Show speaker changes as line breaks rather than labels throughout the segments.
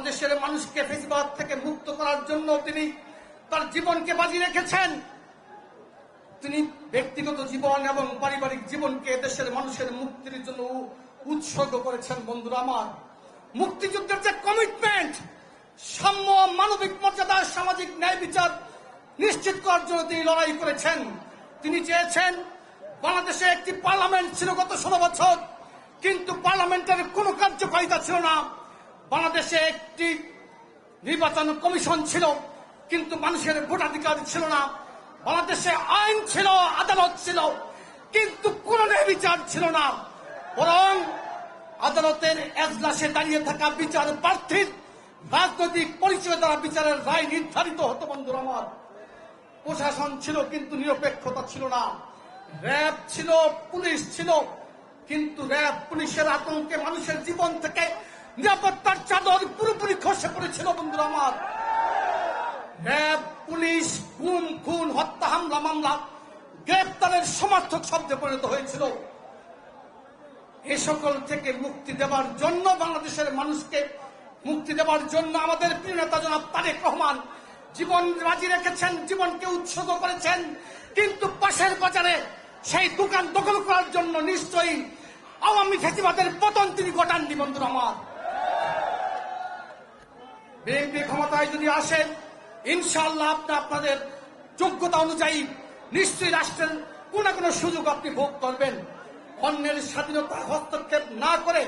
বাংলাদেশের মানুষকে ফেসিবাদ থেকে মুক্ত করার জন্য তিনি তার জীবনকে বাজি রেখেছেন। তিনি ব্যক্তিগত জীবন এবং পারিবারিক জীবনকে দেশের মানুষের মুক্তির জন্য উৎসর্গ করেছেন। বন্ধুরা আমার, মুক্তিযুদ্ধের যে কমিটমেন্ট সাম্য মানবিক মর্যাদা, সামাজিক ন্যায় বিচার নিশ্চিত করার জন্য তিনি লড়াই করেছেন। তিনি চেয়েছেন বাংলাদেশে একটি পার্লামেন্ট ছিল গত ষোলো বছর, কিন্তু পার্লামেন্টের কোনো কার্যকারিতা ছিল না। বাংলাদেশে একটি নির্বাচন কমিশন ছিল, কিন্তু মানুষের ভোটাধিকার ছিল না। বাংলাদেশে আইন ছিল, আদালত ছিল, কিন্তু কোন বিচার ছিল না। বরং আদালতের এজলাসে দাঁড়িয়ে থাকা বিচার প্রার্থীর রাজনৈতিক পরিচয় দ্বারা বিচারের রায় নির্ধারিত হতো, বন্ধুর আমার। প্রশাসন ছিল, কিন্তু নিরপেক্ষতা ছিল না। র্যাব ছিল, পুলিশ ছিল, কিন্তু র্যাব পুলিশের আতঙ্কে মানুষের জীবন থেকে নিরাপত্তার চাদর পুরোপুরি খসে পড়েছিল, বন্ধুরা আমার। র্যাব, পুলিশ গুম খুন, হত্যা, হামলা, মামলা, গ্রেপ্তারের সমর্থক শব্দে পরিণত হয়েছিল। এ সকল থেকে মুক্তি দেওয়ার জন্য বাংলাদেশের মানুষকে মুক্তি দেওয়ার জন্য আমাদের প্রিয় নেতা জনাব তারেক রহমান জীবন রাজি রেখেছেন, জীবনকে উৎসর্গ করেছেন। কিন্তু পাশের বাজারে সেই দোকান দখল করার জন্য নিশ্চয়ই আওয়ামী ফেসিবাদের পতন তিনি ঘটাননি, বন্ধুরা আমার। বিএনপি ক্ষমতায় যদি আসেন, ইনশাআল্লাহ আপনি আপনাদের যোগ্যতা অনুযায়ী নিশ্চয়ই রাষ্ট্রের কোন না কোনো সুযোগ আপনি ভোগ করবেন। অন্যের স্বাধীনতা হস্তক্ষেপ না করে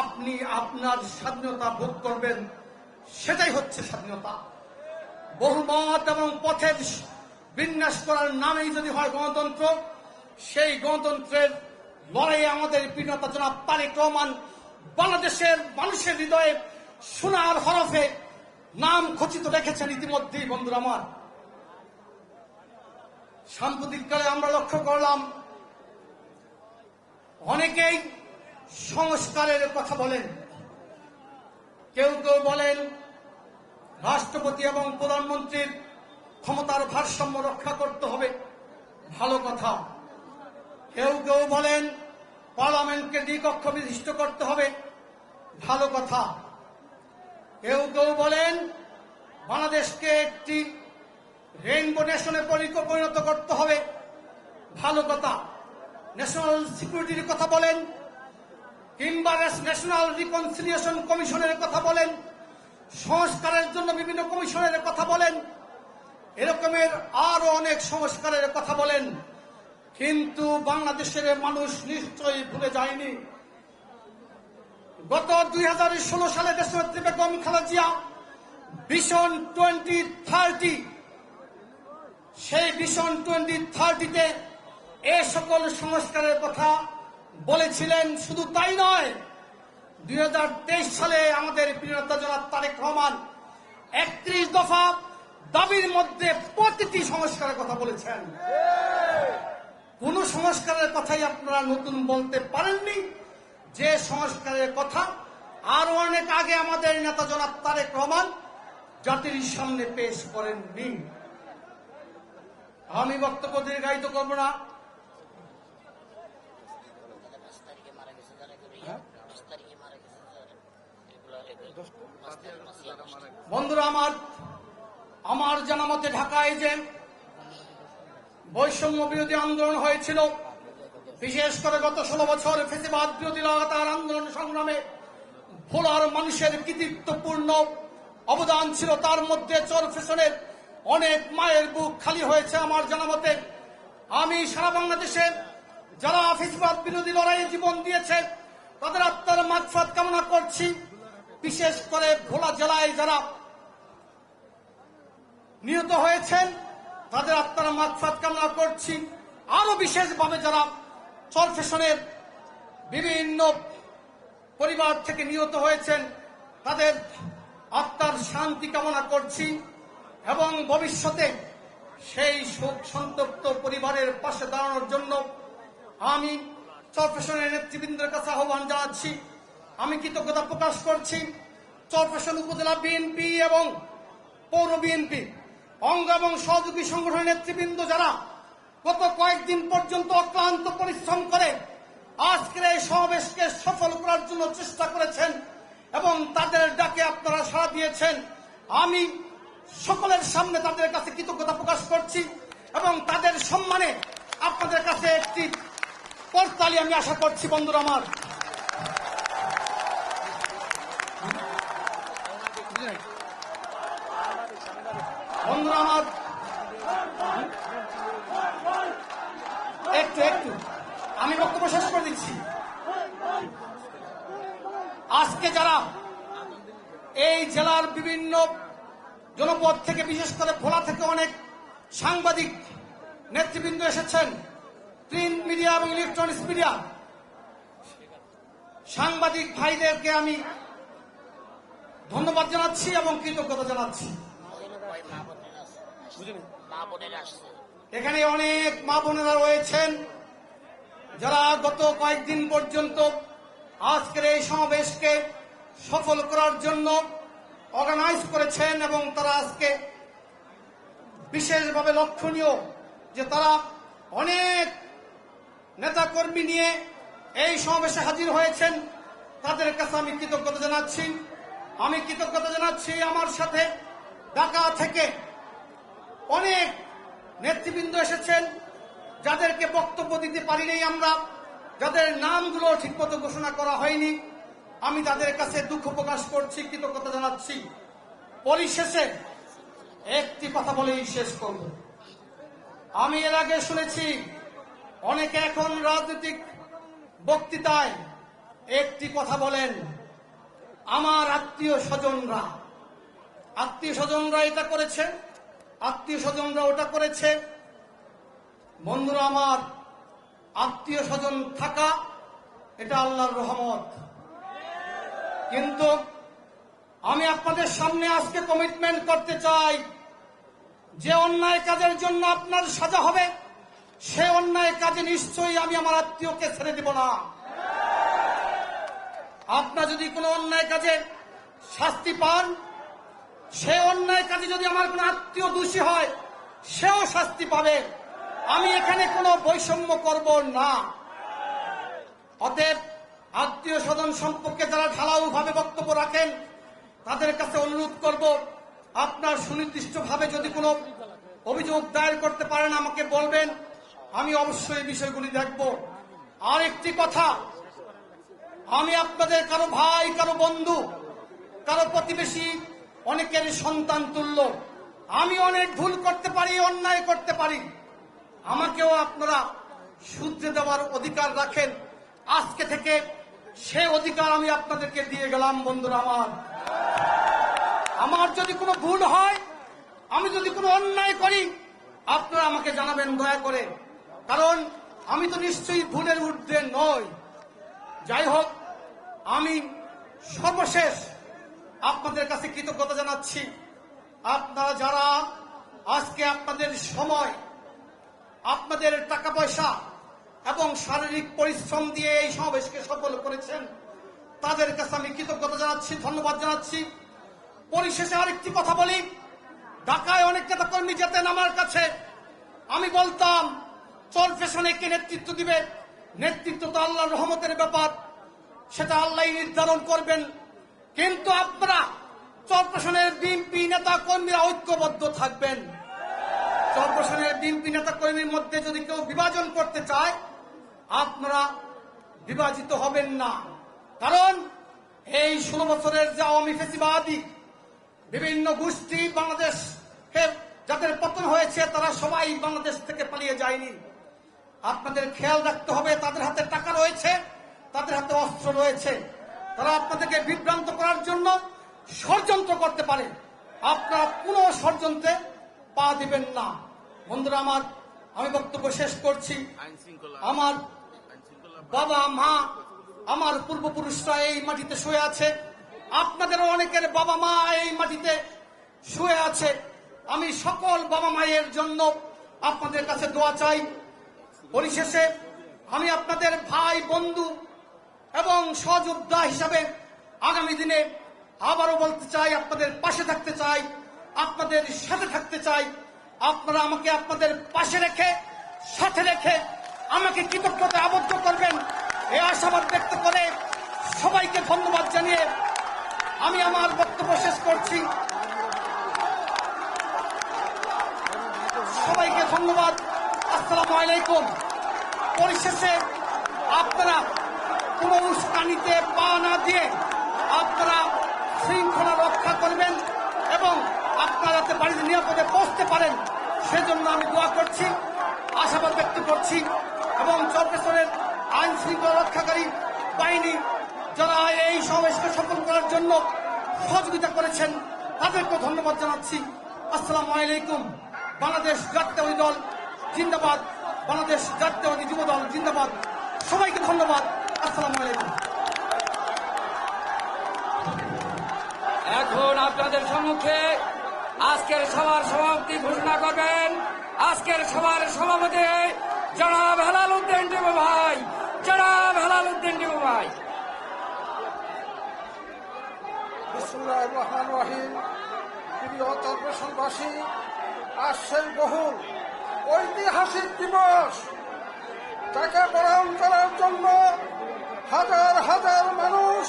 আপনি আপনার স্বাধীনতা ভোগ করবেন, সেটাই হচ্ছে স্বাধীনতা। বহুমত এবং পথের বিন্যাস করার নামেই যদি হয় গণতন্ত্র, সেই গণতন্ত্রের লড়াইয়ে আমাদের প্রিয়তা জনাব তারেক রহমান বাংলাদেশের মানুষের হৃদয়ে সোনার হরফে নাম খচিত রেখেছেন ইতিমধ্যেই বন্ধুরা আমার। সাম্প্রতিককালে আমরা লক্ষ্য করলাম, অনেকেই সংস্কারের কথা বলেন। কেউ কেউ বলেন, রাষ্ট্রপতি এবং প্রধানমন্ত্রীর ক্ষমতার ভারসাম্য রক্ষা করতে হবে, ভালো কথা। কেউ কেউ বলেন, পার্লামেন্টকে দ্বিকক্ষ বিশিষ্ট করতে হবে, ভালো কথা। কেউ কেউ বলেন বাংলাদেশকে একটি রেইনবো নেশনে পরি- পরিণত করতে হবে। ভালো কথা। ন্যাশনাল সিকিউরিটির কথা বলেন। কিংবা ন্যাশনাল রিকনসিলিয়েশন কমিশনের কথা বলেন। সংস্কারের জন্য বিভিন্ন কমিশনের কথা বলেন। এরকমের আরও অনেক সংস্কারের কথা বলেন। কিন্তু বাংলাদেশের মানুষ নিশ্চয়ই ভুলে যায়নি। গত দুই হাজার ষোলো সালে দেশনেত্রী Begum Khaleda Zia vision twenty thirty সেই ভিশন টোয়েন্টি থার্টিতে এ সকল সংস্কারের কথা বলেছিলেন। শুধু তাই নয়, দুই সালে আমাদের প্রিয়তা তারেক রহমান একত্রিশ দফা দাবির মধ্যে প্রতিটি সংস্কারের কথা বলেছেন। কোন সংস্কারের কথাই আপনারা নতুন বলতে পারেননি। যে সংস্কারের কথা আরও অনেক আগে আমাদের নেতা জনাব তারেক রহমান জাতির সামনে পেশ করেননি আমি বক্তব্য দীর্ঘায়িত করব না। বন্ধুরা আমার আমার জানা মতে ঢাকায় যে বৈষম্য বিরোধী আন্দোলন হয়েছিল বিশেষ করে গত ষোলো বছর ফেসিবাদ বিরোধী লাগাতার আন্দোলন সংগ্রামে ভোলার মানুষের কৃতিত্বপূর্ণ অবদান ছিল। তার মধ্যে চোর ফেশনের অনেক মায়ের বুক খালি হয়েছে আমার জানা মতে। আমি সারা বাংলাদেশে যারা ফেসিবাদ বিরোধী লড়াইয়ে জীবন দিয়েছে, তাদের আত্মার মাগফাত কামনা করছি। বিশেষ করে ভোলা জেলায় যারা নিহত হয়েছেন, তাদের আত্মারা মাগফাত কামনা করছি। আরও বিশেষভাবে যারা চরফেশনের বিভিন্ন পরিবার থেকে নিহত হয়েছেন। তাদের আত্মার শান্তি কামনা করছি এবং ভবিষ্যতে সেই শোক সন্তপ্ত পরিবারের পাশে দাঁড়ানোর জন্য আমি চরফেশনের নেতৃবৃন্দের কাছে আহ্বান জানাচ্ছি। আমি কৃতজ্ঞতা প্রকাশ করছি চরফেশন উপজেলা বিএনপি এবং পৌর বিএনপি অঙ্গ এবং সহযোগী সংগঠনের নেতৃবৃন্দ যারা গত কয়েকদিন পর্যন্ত অক্লান্ত পরিশ্রম করে আজকের এই সমাবেশকে সফল করার জন্য চেষ্টা করেছেন এবং তাদের ডাকে আপনারা সাড়া দিয়েছেন। আমি সকলের সামনে তাদের কাছে কৃতজ্ঞতা প্রকাশ করছি এবং তাদের সম্মানে আপনাদের কাছে একটি করতালি আমি আশা করছি, বন্ধুরা আমার। বন্ধুরা আমার একটু একটু আমি বক্তব্য শেষ করে দিচ্ছি। আজকে যারা এই জেলার বিভিন্ন জনপদ থেকে বিশেষ করে ভোলা থেকে অনেক সাংবাদিক নেতৃবৃন্দ এসেছেন প্রিন্ট মিডিয়া এবং ইলেকট্রনিক্স মিডিয়া। সাংবাদিক ভাইদেরকে আমি ধন্যবাদ জানাচ্ছি এবং কৃতজ্ঞতা জানাচ্ছি। এখানে অনেক মা বোনেরা রয়েছেন। যারা গত কয়েকদিন পর্যন্ত আজকের এই সমাবেশকে সফল করার জন্য অর্গানাইজ করেছেন এবং তারা আজকে বিশেষভাবে লক্ষণীয় যে তারা অনেক নেতাকর্মী নিয়ে এই সমাবেশে হাজির হয়েছেন, তাদের কাছে আমি কৃতজ্ঞতা জানাচ্ছি। আমি কৃতজ্ঞতা জানাচ্ছি আমার সাথে ঢাকা থেকে অনেক নেতৃবৃন্দ এসেছেন। যাদেরকে বক্তব্য দিতে পারিনি আমরা, যাদের নামগুলো ঠিকমতো ঘোষণা করা হয়নি, আমি তাদের কাছে দুঃখ প্রকাশ করছি, কৃতজ্ঞতা জানাচ্ছি। পরিশেষে একটি কথা বলেই শেষ করব। আমি এর আগে শুনেছি, অনেকে এখন রাজনৈতিক বক্তৃতায় একটি কথা বলেন, আমার আত্মীয় স্বজনরা। আত্মীয় স্বজনরা এটা করেছে, আত্মীয় স্বজনরা ওটা করেছে। বন্ধুরা আমার, আত্মীয় স্বজন থাকা, এটা আল্লাহর রহমত। কিন্তু আমি আপনাদের সামনে আজকে কমিটমেন্ট করতে চাই, যে অন্যায় কাজের জন্য আপনার সাজা হবে, সে অন্যায় কাজে নিশ্চয়ই আমি আমার আত্মীয়কে ছেড়ে দেব না। আপনার যদি কোনো অন্যায় কাজে শাস্তি পান, সে অন্যায় কাজে যদি আমার কোনো আত্মীয় দোষী হয়, সেও শাস্তি পাবে। আমি এখানে কোনো বৈষম্য করব না। অতএব আত্মীয় স্বজন সম্পর্কে যারা ঢালাও ভাবে বক্তব্য রাখেন, তাদের কাছে অনুরোধ করব, আপনার সুনির্দিষ্টভাবে যদি কোনো অভিযোগ দায়ের করতে পারেন, আমাকে বলবেন। আমি অবশ্যই এই বিষয়গুলি দেখব। আর একটি কথা, আমি আপনাদের কারও ভাই, কারও বন্ধু, কারও প্রতিবেশী অনেকের সন্তান তুল্য। আমি অনেক ভুল করতে পারি, অন্যায় করতে পারি। আমাকেও আপনারা শুদ্ধে দেওয়ার অধিকার রাখেন। আজকে থেকে সে অধিকার আমি আপনাদেরকে দিয়ে গেলাম, বন্ধুরা আমার। আমার যদি কোনো ভুল হয়, আমি যদি কোনো অন্যায় করি, আপনারা আমাকে জানাবেন, দয়া করে। কারণ আমি তো নিশ্চয়ই ভুলের ঊর্ধ্বে নই। যাই হোক, আমি সর্বশেষ আপনাদের কাছে কৃতজ্ঞতা জানাচ্ছি। আপনারা যারা আজকে আপনাদের সময় আপনাদের টাকা পয়সা এবং শারীরিক পরিশ্রম দিয়ে এই সমাবেশকে সফল করেছেন, তাদের কাছে আমি কৃতজ্ঞতা জানাচ্ছি, ধন্যবাদ জানাচ্ছি। পরিশেষে আরেকটি কথা বলি। ঢাকায় অনেক নেতা কর্মী যেতেন আমার কাছে। আমি বলতাম চল ফেশনে কে নেতৃত্ব দিবে? নেতৃত্ব তো আল্লাহর রহমতের ব্যাপার। সেটা আল্লাহ নির্ধারণ করবেন। কিন্তু আপনারা চরপ্রশনের বিএনপি নেতা কর্মীরা ঐক্যবদ্ধ থাকবেন। চরপ্রশনের বিএনপি নেতা কর্মীর মধ্যে যদি কেউ বিভাজন করতে চায়, আপনারা বিভাজিত হবেন না। কারণ এই ষোলো বছরের যে আওয়ামী ফেসিবাদী বিভিন্ন গোষ্ঠী বাংলাদেশ যাদের পতন হয়েছে, তারা সবাই বাংলাদেশ থেকে পালিয়ে যায়নি। আপনাদের খেয়াল রাখতে হবে, তাদের হাতে টাকা রয়েছে, তাদের হাতে অস্ত্র রয়েছে। তারা আপনাদেরকে বিভ্রান্ত করার জন্য ষড়যন্ত্র করতে পারে। আপনারা কোনো ষড়যন্ত্রে পা দিবেন না। বন্ধুরা আমার আমি বক্তব্য শেষ করছি। আমার বাবা মা আমার পূর্বপুরুষরা এই মাটিতে শুয়ে আছে। আপনাদেরও অনেকের বাবা মা এই মাটিতে শুয়ে আছে। আমি সকল বাবা মায়ের জন্য আপনাদের কাছে দোয়া চাই। পরিশেষে আমি আপনাদের ভাই বন্ধু এবং সহযোদ্ধা হিসাবে আগামী দিনে আবারও বলতে চাই আপনাদের পাশে থাকতে চাই আপনাদের সাথে থাকতে চাই। আপনারা আমাকে আপনাদের পাশে রেখে, সাথে রেখে আমাকে কৃতজ্ঞতা আবদ্ধ করবেন। এই আশাবাদ ব্যক্ত করে সবাইকে ধন্যবাদ জানিয়ে আমি আমার বক্তব্য শেষ করছি। সবাইকে ধন্যবাদ। আসসালামু আলাইকুম। পরিশেষে আপনারা কোনো উস্কানিতে পা না দিয়ে আপনারা শৃঙ্খলা রক্ষা করবেন। যাতে বাড়িতে নিরাপদে পৌঁছতে পারেন। সেজন্য আমি দোয়া করছি, আশাবাদ ব্যক্ত করছি এবং চরপেশ্বরের আইন শৃঙ্খলা রক্ষাকারী বাহিনী যারা এই সমাবেশকে সফল করার জন্য সহযোগিতা করেছেন তাদেরকে ধন্যবাদ জানাচ্ছি। আসসালামু আলাইকুম। বাংলাদেশ জাতীয়বাদী দল জিন্দাবাদ। বাংলাদেশ জাতীয়বাদী যুব দল জিন্দাবাদ। সবাইকে ধন্যবাদ। আসসালামু আলাইকুম।
এখন আপনাদের সম্মুখে আজকের সভার সভাপতি ঘোষণা করবেন। আজকের সভার সভাপতি জনাব হেলাল উদ্দিন টিবু ভাই। জনাব হেলাল উদ্দিন টিবু ভাই।
রহমান রহিম। প্রিয় চন্দ্রসনবাসী আসছেন বহুল ঐতিহাসিক দিবস। যাকে বরণ করার জন্য হাজার হাজার মানুষ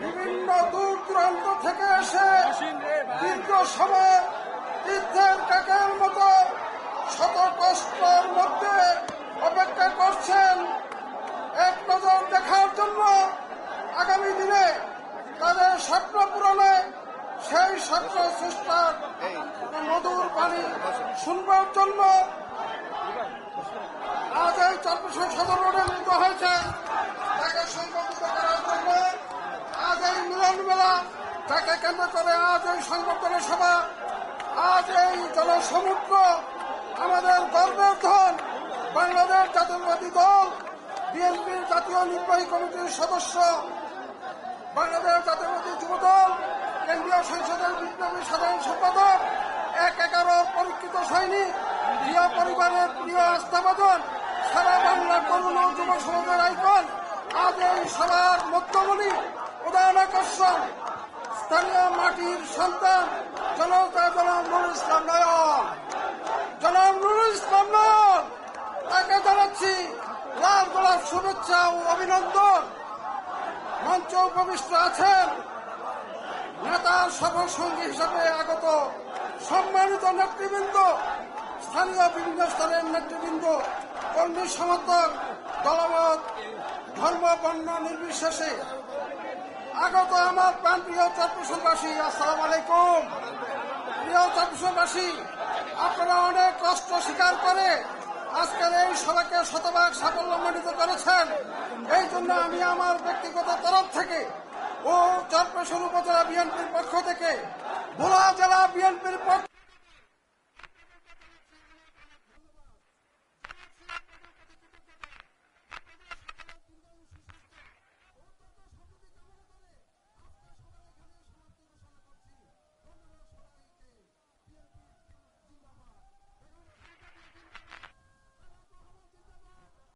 বিভিন্ন দূর দূরান্ত থেকে এসে দীর্ঘ সময় তীর্থের কাকের মতো শত কষ্টের মধ্যে অপেক্ষা করছেন। এক নজর দেখার জন্য আগামী দিনে তাদের স্বপ্ন পূরণে সেই স্বপ্ন চেষ্টার মধুর বাণী শুনবার জন্য আজ এই চব্বিশ সদর রোডে মিলিত হয়েছে। তাকে সংগঠিত করার জন্য আজ এই মিলন মেলা তাকে কেন্দ্র করে আজ এই সংগঠনের সভা, আজ এই জনসমুদ্র, আমাদের গর্বের ধন, বাংলাদেশ জাতীয়বাদী দল, বিএনপির জাতীয় নির্বাহী কমিটির সদস্য, বাংলাদেশ জাতীয়বাদী যুবদল, কেন্দ্রীয় সংসদের বিপ্লবী সাধারণ সম্পাদক, এক এগারো পরীক্ষিত সৈনিক, প্রিয় পরিবারের প্রিয় আস্থাবাদন সারা বাংলা তরুণ যুব সমাজের আইকন, আজ এই সভার মধ্যমণি উদাহরণ আকর্ষণ স্থানীয় মাটির সন্তান, জনতা জনাব নুরুল ইসলাম নয়ন। জনাব নুরুল ইসলাম নয়ন, তাকে জানাচ্ছি লাল গোলাপ শুভেচ্ছা ও অভিনন্দন। মঞ্চ উপবিষ্ট আছেন নেতার সফর সঙ্গী হিসাবে আগত সম্মানিত নেতৃবৃন্দ, স্থানীয় বিভিন্ন স্তরের নেতৃবৃন্দ, কর্মী সমর্থক দলমত ধর্ম বর্ণ নির্বিশেষে আগত আমার প্রাণপ্রিয় চট্টগ্রামবাসী আসসালাম আলাইকুম। প্রিয় চট্টগ্রামবাসী আপনারা অনেক কষ্ট স্বীকার করে আজকের এই সভাকে শতভাগ সাফল্যমণ্ডিত করেছেন। এই জন্য আমি আমার ব্যক্তিগত তরফ থেকে ও চট্টগ্রাম উপজেলা বিএনপির পক্ষ থেকে ভোলা জেলা বিএনপির পক্ষ